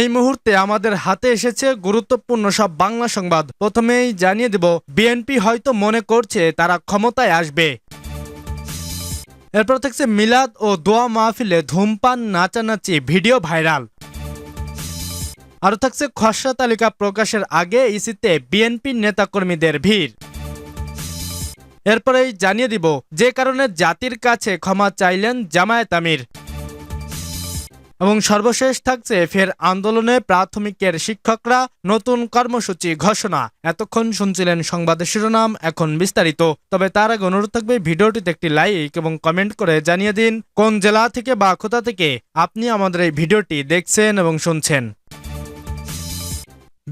এই মুহূর্তে আমাদের হাতে এসেছে গুরুত্বপূর্ণ সব বাংলা সংবাদ। প্রথমেই জানিয়ে দেব বিএনপি হয়তো মনে করছে তারা ক্ষমতায় আসবে। এরপর থাকছে মিলাদ ও দোয়া মাহফিলে ধূমপান, নাচানাচি, ভিডিও ভাইরাল। আরও থাকছে খসড়া তালিকা প্রকাশের আগে ইসিতে বিএনপি নেতাকর্মীদের ভিড়। এরপরেই জানিয়ে দিব, যে কারণে জাতির কাছে ক্ষমা চাইলেন জামায়াত আমির। এবং সর্বশেষ থাকছে ফের আন্দোলনে প্রাথমিকের শিক্ষকরা নতুন কর্মসূচি ঘোষণা। এতক্ষণ শুনছিলেন সংবাদের শিরোনাম, এখন বিস্তারিত। তবে তার আগে অনুরোধ থাকবে ভিডিওটিতে একটি লাইক এবং কমেন্ট করে জানিয়ে দিন কোন জেলা থেকে বা কোথা থেকে আপনি আমাদের এই ভিডিওটি দেখছেন এবং শুনছেন।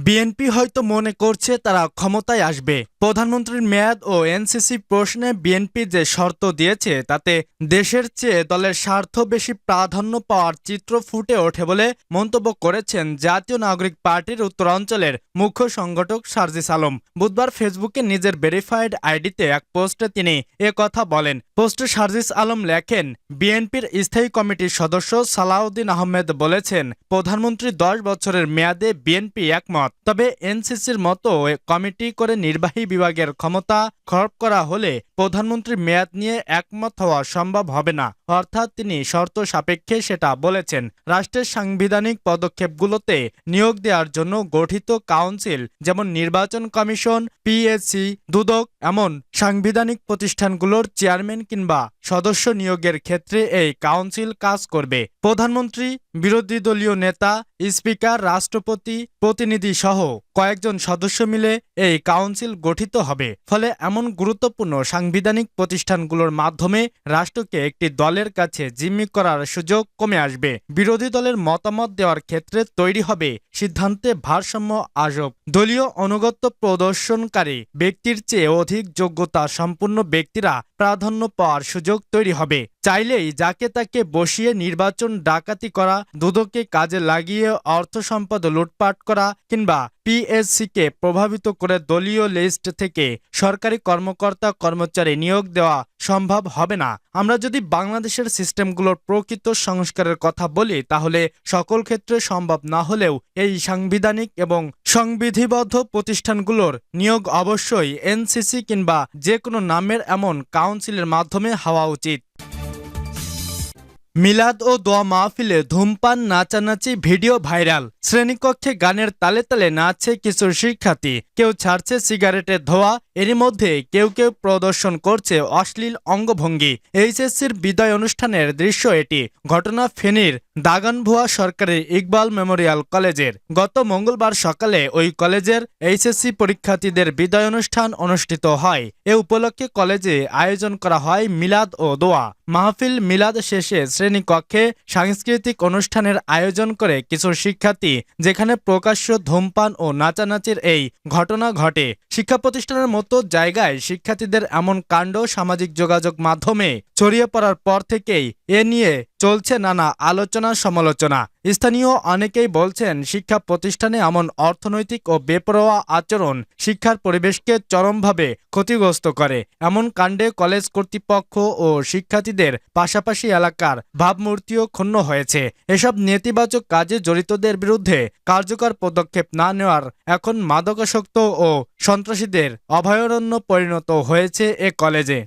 বিএনপি হয়তো মনে করছে তারা ক্ষমতায় আসবে। প্রধানমন্ত্রীর মেয়াদ ও এনসিসি প্রশ্নে বিএনপি যে শর্ত দিয়েছে, তাতে দেশের চেয়ে দলের স্বার্থ বেশি প্রাধান্য পাওয়ার চিত্র ফুটে ওঠে বলে মন্তব্য করেছেন জাতীয় নাগরিক পার্টির উত্তরাঞ্চলের মুখ্য সংগঠক সার্জিস আলম। বুধবার ফেসবুকে নিজের ভেরিফাইড আইডিতে এক পোস্টে তিনি এ কথা বলেন। পোস্টে সার্জিস আলম লেখেন, বিএনপির স্থায়ী কমিটির সদস্য সালাউদ্দিন আহমেদ বলেছেন, প্রধানমন্ত্রী দশ বছরের মেয়াদে বিএনপি একমত। তবে এনসিসির মতো কমিটি করে নির্বাহী বিভাগের ক্ষমতা খর্ব করা হলে প্রধানমন্ত্রীর মেয়াদ নিয়ে একমত হওয়া সম্ভব হবে না। অর্থাৎ তিনি শর্ত সাপেক্ষে সেটা বলেছেন। রাষ্ট্রের সাংবিধানিক পদক্ষেপগুলোতে নিয়োগ দেওয়ার জন্য গঠিত কাউন্সিল, যেমন নির্বাচন কমিশন পিএসসি দুদক, এমন সাংবিধানিক প্রতিষ্ঠানগুলোর চেয়ারম্যান কিংবা সদস্য নিয়োগের ক্ষেত্রে এই কাউন্সিল কাজ করবে। প্রধানমন্ত্রী বিরোধী দলীয় নেতা স্পিকার রাষ্ট্রপতি প্রতিনিধি সহ কয়েকজন সদস্য মিলে এই কাউন্সিল গঠিত হবে। ফলে এমন গুরুত্বপূর্ণ সাংবিধানিক প্রতিষ্ঠানগুলোর মাধ্যমে রাষ্ট্রকে একটি দলের কাছে জিম্মি করার সুযোগ কমে আসবে। বিরোধী দলের মতামত দেওয়ার ক্ষেত্রে তৈরি হবে সিদ্ধান্তে ভারসাম্য আসব দলীয় অনুগত্য প্রদর্শনকারী ব্যক্তির চেয়ে অধিক যোগ্যতা সম্পূর্ণ ব্যক্তিরা প্রাধান্য পাওয়ার সুযোগ তৈরি হবে। চাইলেই যাকে তাকে বসিয়ে নির্বাচন ডাকাতি করা, দুদককে কাজে লাগিয়ে অর্থ সম্পদ লুটপাট করা কিংবা পিএসসিকে প্রভাবিত করে দলীয় লিস্ট থেকে সরকারি কর্মকর্তা কর্মচারী নিয়োগ দেওয়া সম্ভব হবে না। আমরা যদি বাংলাদেশের সিস্টেমগুলোর প্রকৃত সংস্কারের কথা বলি, তাহলে সকল ক্ষেত্রে সম্ভব না হলেও এই সাংবিধানিক এবং সংবিধিবদ্ধ প্রতিষ্ঠানগুলোর নিয়োগ অবশ্যই এনসিসি কিংবা যে কোনো নামের এমন কাউন্সিলের মাধ্যমে হওয়া উচিত। মিলাদ ও দোয়া মাহফিলে ধূমপান, নাচানাচি, ভিডিও ভাইরাল। শ্রেণীকক্ষে গানের তালে তালে নাচছে কিছু শিক্ষার্থী। কেউ ছাড়ছে সিগারেটের ধোয়া, এরই মধ্যে কেউ কেউ প্রদর্শন করছে অশ্লীল অঙ্গভঙ্গি। এইচএসসির বিদায় অনুষ্ঠানের দৃশ্য এটি। ঘটনা ফেনীর দাগানভুয়া সরকারি ইকবাল মেমোরিয়াল কলেজের গত মঙ্গলবার সকালে ওই কলেজের এইচএসসি পরীক্ষার্থীদের বিদায় অনুষ্ঠান অনুষ্ঠিত হয়। এ উপলক্ষে কলেজে আয়োজন করা হয় মিলাদ ও দোয়া। মাহফিল মিলাদ শেষে শ্রেণীকক্ষে সাংস্কৃতিক অনুষ্ঠানের আয়োজন করে কিছু শিক্ষার্থী, যেখানে প্রকাশ্য ধূমপান ও নাচানাচির এই ঘটনা ঘটে। শিক্ষা প্রতিষ্ঠানের মতো জায়গায় শিক্ষার্থীদের এমন কাণ্ড, সামাজিক যোগাযোগ মাধ্যমে ছড়িয়ে পড়ার পর থেকেই এ নিয়ে চলছে নানা আলোচনা সমালোচনা। স্থানীয় অনেকেই বলছেন, শিক্ষা প্রতিষ্ঠানে এমন অর্থনৈতিক ও বেপরোয়া আচরণ শিক্ষার পরিবেশকে চরমভাবে ক্ষতিগ্রস্ত করে। এমন কাণ্ডে কলেজ কর্তৃপক্ষ ও শিক্ষার্থীদের পাশাপাশি এলাকার ভাবমূর্তিও ক্ষুণ্ণ হয়েছে। এসব নেতিবাচক কাজে জড়িতদের বিরুদ্ধে কার্যকর পদক্ষেপ না নেওয়ার এখন মাদকাসক্ত ও সন্ত্রাসীদের অভয়ারণ্য পরিণত হয়েছে এ কলেজে।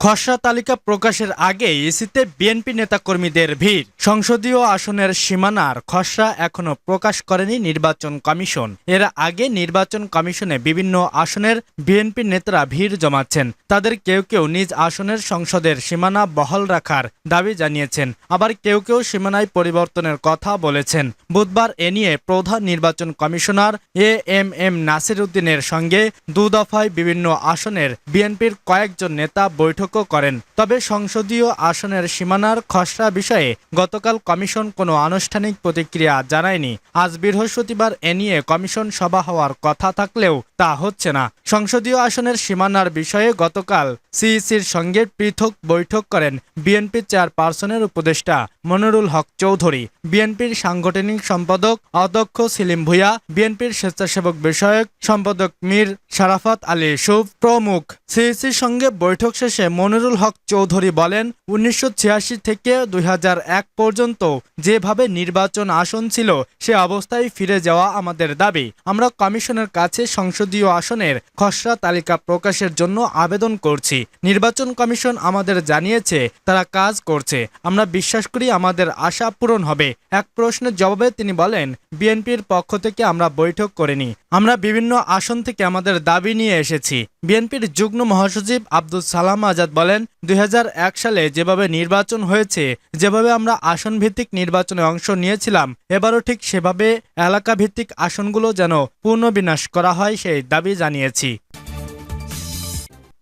খসড়া তালিকা প্রকাশের আগে ইসিতে বিএনপি নেতাকর্মীদের ভিড়। সংসদীয় আসনের সীমানার খসড়া এখনও প্রকাশ করেনি নির্বাচন কমিশন। এর আগে নির্বাচন কমিশনে বিভিন্ন আসনের বিএনপি নেতারা ভিড় জমাচ্ছেন। তাদের কেউ কেউ নিজ আসনের সংসদের সীমানা বহাল রাখার দাবি জানিয়েছেন। আবার কেউ কেউ সীমানায় পরিবর্তনের কথা বলেছেন। বুধবার এ নিয়ে প্রধান নির্বাচন commissioner A M M Nasir উদ্দিনের সঙ্গে দু দফায় বিভিন্ন আসনের বিএনপির কয়েকজন নেতা বৈঠকও করেন। তবে সংসদীয় আসনের সীমানার খসড়া বিষয়ে গতকাল কমিশন কোনো আনুষ্ঠানিক প্রতিক্রিয়া জানায়নি। আজ বৃহস্পতিবার এ নিয়ে কমিশন সভা হওয়ার কথা থাকলেও তা হচ্ছে না। সংসদীয় আসনের সীমানার বিষয়ে গতকাল সিইসির সঙ্গে পৃথক বৈঠক করেন বিএনপি চেয়ারপারসনের উপদেষ্টা মনিরুল হক চৌধুরী। বিএনপির সাংগঠনিক সম্পাদক অধ্যক্ষ সেলিম ভুইয়া, বিএনপির স্বেচ্ছাসেবক বিষয়ক সম্পাদক মীর শারাফত আলী সুফ প্রমুখ। সিইসির সঙ্গে বৈঠক শেষে মনিরুল হক চৌধুরী বলেন, উনিশশো ছিয়াশি থেকে দুই হাজার এক পর্যন্ত যেভাবে নির্বাচন আসন ছিল, সে অবস্থায় ফিরে যাওয়া আমাদের দাবি। আমরা কমিশনের কাছে সংসদীয় আসনের খসড়া তালিকা প্রকাশের জন্য আবেদন করছি। নির্বাচন কমিশন আমাদের জানিয়েছে, তারা কাজ করছে। আমরা বিশ্বাস করি আমাদের আশা পূরণ হবে। এক প্রশ্নের জবাবে তিনি বলেন, বিএনপির পক্ষ থেকে আমরা বৈঠক করিনি। আমরা বিভিন্ন আসন থেকে আমাদের দাবি নিয়ে এসেছি। বিএনপির যুগ্ম মহাসচিব আব্দুল সালাম আজাদ বলেন, দুই হাজার এক সালে যেভাবে নির্বাচন হয়েছে, যেভাবে আমরা আসন ভিত্তিক নির্বাচনে অংশ নিয়েছিলাম, এবারও ঠিক সেভাবে এলাকা ভিত্তিক আসনগুলো যেন পুনর্বিনাশ করা হয়, সেই দাবি জানিয়েছি।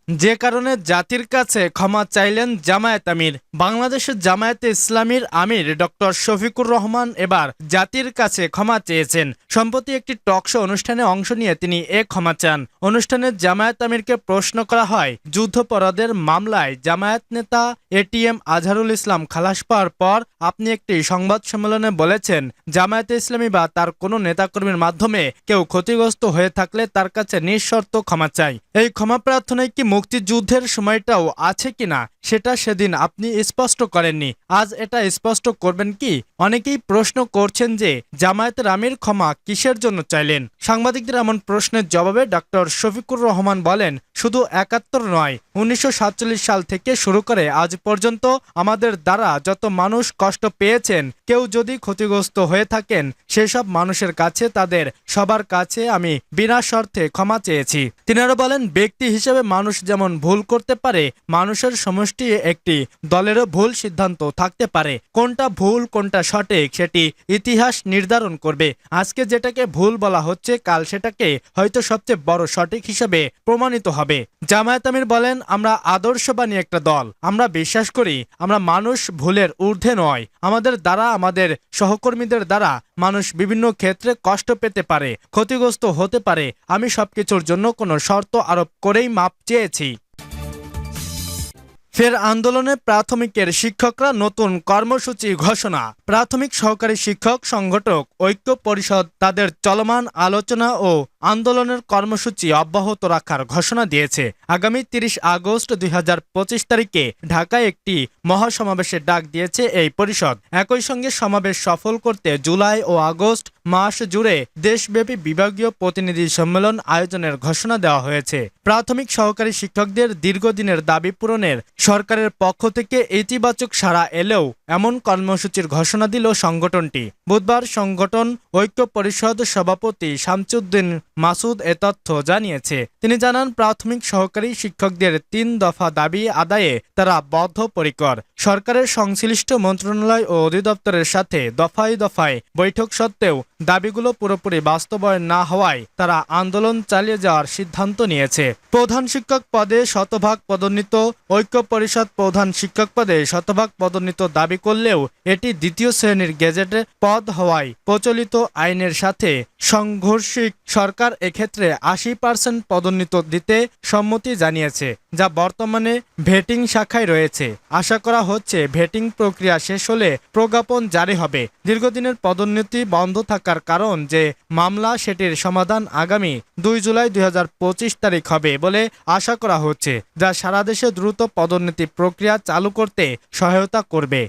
যে কারণে জাতির কাছে ক্ষমা চাইলেন জামায়াত আমির। বাংলাদেশের জামায়াতে ইসলামীর আমির ডক্টর শফিকুর রহমান এবার জাতির কাছে ক্ষমা চেয়েছেন। সম্প্রতি একটি টকশো অনুষ্ঠানে অংশ নিয়ে তিনি এ ক্ষমা চান। অনুষ্ঠানে জামায়াত আমিরকে প্রশ্ন করা হয়, যুদ্ধপরাধের মামলায় জামায়াত নেতা এটিএম আজহারুল ইসলাম খালাস পাওয়ার পর আপনি একটি সংবাদ সম্মেলনে বলেছেন, জামায়াতে ইসলামী বা তার কোনো নেতাকর্মীর মাধ্যমে কেউ ক্ষতিগ্রস্ত হয়ে থাকলে তার কাছে নিঃশর্ত ক্ষমা চাই। এই ক্ষমা প্রার্থনায় কি মুক্তিযুদ্ধের সময়টাও আছে কিনা সেটা সেদিন আপনি স্পষ্ট করেননি। আজ এটা স্পষ্ট করবেন কি? অনেকেই প্রশ্ন করছেন যে জামায়াতের আমির ক্ষমা কিসের জন্য চাইলেন? সাংবাদিকদের এমন প্রশ্নের জবাবে ডক্টর শফিকুর রহমান বলেন, শুধু একাত্তর নয়, উনিশশো সাল থেকে শুরু করে আজ পর্যন্ত আমাদের দ্বারা যত মানুষ কষ্ট পেয়েছেন, কেউ যদি ক্ষতিগ্রস্ত হয়ে থাকেন, সেসব মানুষের কাছে তাদের সবার কাছে আমি বিনা শর্তে ক্ষমা চেয়েছি। তিনি আরও বলেন, ব্যক্তি হিসেবে মানুষ যেমন ভুল করতে পারে, মানুষের সমষ্টি একটি দলেরও ভুল সিদ্ধান্ত থাকতে পারে। কোনটা ভুল, কোনটা সঠিক, সেটি ইতিহাস নির্ধারণ করবে। আজকে যেটাকে ভুল বলা হচ্ছে, কাল সেটাকে হয়তো সবচেয়ে বড় সঠিক হিসেবে প্রমাণিত হবে। জামায়াত আমির বলেন, আমরা আদর্শবাণী একটা দল। আমরা বিশ্বাস করি, আমরা মানুষ ভুলের ঊর্ধ্বে নয়। আমাদের দ্বারা, আমাদের সহকর্মীদের দ্বারা মানুষ বিভিন্ন ক্ষেত্রে কষ্ট পেতে পারে, ক্ষতিগ্রস্ত হতে পারে। আমি সবকিছুর জন্য কোনো শর্ত আরোপ করেই মাপ চেয়েছি। ফের আন্দোলনে প্রাথমিকের শিক্ষকরা নতুন কর্মসূচি ঘোষণা। প্রাথমিক সহকারী শিক্ষক, সংগঠক, ঐক্য পরিষদ তাদের চলমান আলোচনা ও আন্দোলনের কর্মসূচি অব্যাহত রাখার ঘোষণা দিয়েছে। আগামী তিরিশ আগস্ট দুই হাজার পঁচিশ তারিখে ঢাকায় একটি মহাসমাবেশের ডাক দিয়েছে এই পরিষদ। একই সঙ্গে সমাবেশ সফল করতে জুলাই ও আগস্ট মাস জুড়ে দেশব্যাপী বিভাগীয় প্রতিনিধি সম্মেলন আয়োজনের ঘোষণা দেওয়া হয়েছে। প্রাথমিক সহকারী শিক্ষকদের দীর্ঘদিনের দাবি পূরণের সরকারের পক্ষ থেকে ইতিবাচক সাড়া এলেও এমন কর্মসূচির ঘোষণা দিল সংগঠনটি। বুধবার সংগঠন ঐক্য পরিষদ সভাপতি শামসুদ্দিন মাসুদ এ তথ্য জানিয়েছে। তিনি জানান, প্রাথমিক সহকারী শিক্ষকদের তিন দফা দাবি আদায়ে তারা বদ্ধপরিকর। সরকারের সংশ্লিষ্ট মন্ত্রণালয় ও অধিদপ্তরের সাথে দফায় দফায় বৈঠক সত্ত্বেও দাবিগুলো পুরোপুরি বাস্তবায়ন না হওয়ায় তারা আন্দোলন চালিয়ে যাওয়ার সিদ্ধান্ত নিয়েছে। প্রধান শিক্ষক পদে শতভাগ পদোন্নীত, ঐক্য পরিষদ প্রধান শিক্ষক পদে শতভাগ পদোন্নীত দাবি করলেও এটি দ্বিতীয় শ্রেণির গেজেটে পদ হওয়ায় প্রচলিত আইনের সাথে সংঘর্ষিক সরকার এক্ষেত্রে আশি পার্সেন্ট পদোন্নীত দিতে সম্মতি জানিয়েছে, যা বর্তমানে ভেটিং শাখায় রয়েছে। আশা করা হচ্ছে ভেটিং প্রক্রিয়া শেষ হলে প্রজ্ঞাপন জারি হবে। দীর্ঘদিনের পদোন্নতি বন্ধ থাকার কারণ যে মামলা সেটির সমাধান আগামী দুই জুলাই দুই হাজার পঁচিশ তারিখ হবে বলে আশা করা হচ্ছে, যা সারা দেশে দ্রুত পদোন্নতি প্রক্রিয়া চালু করতে সহায়তা করবে।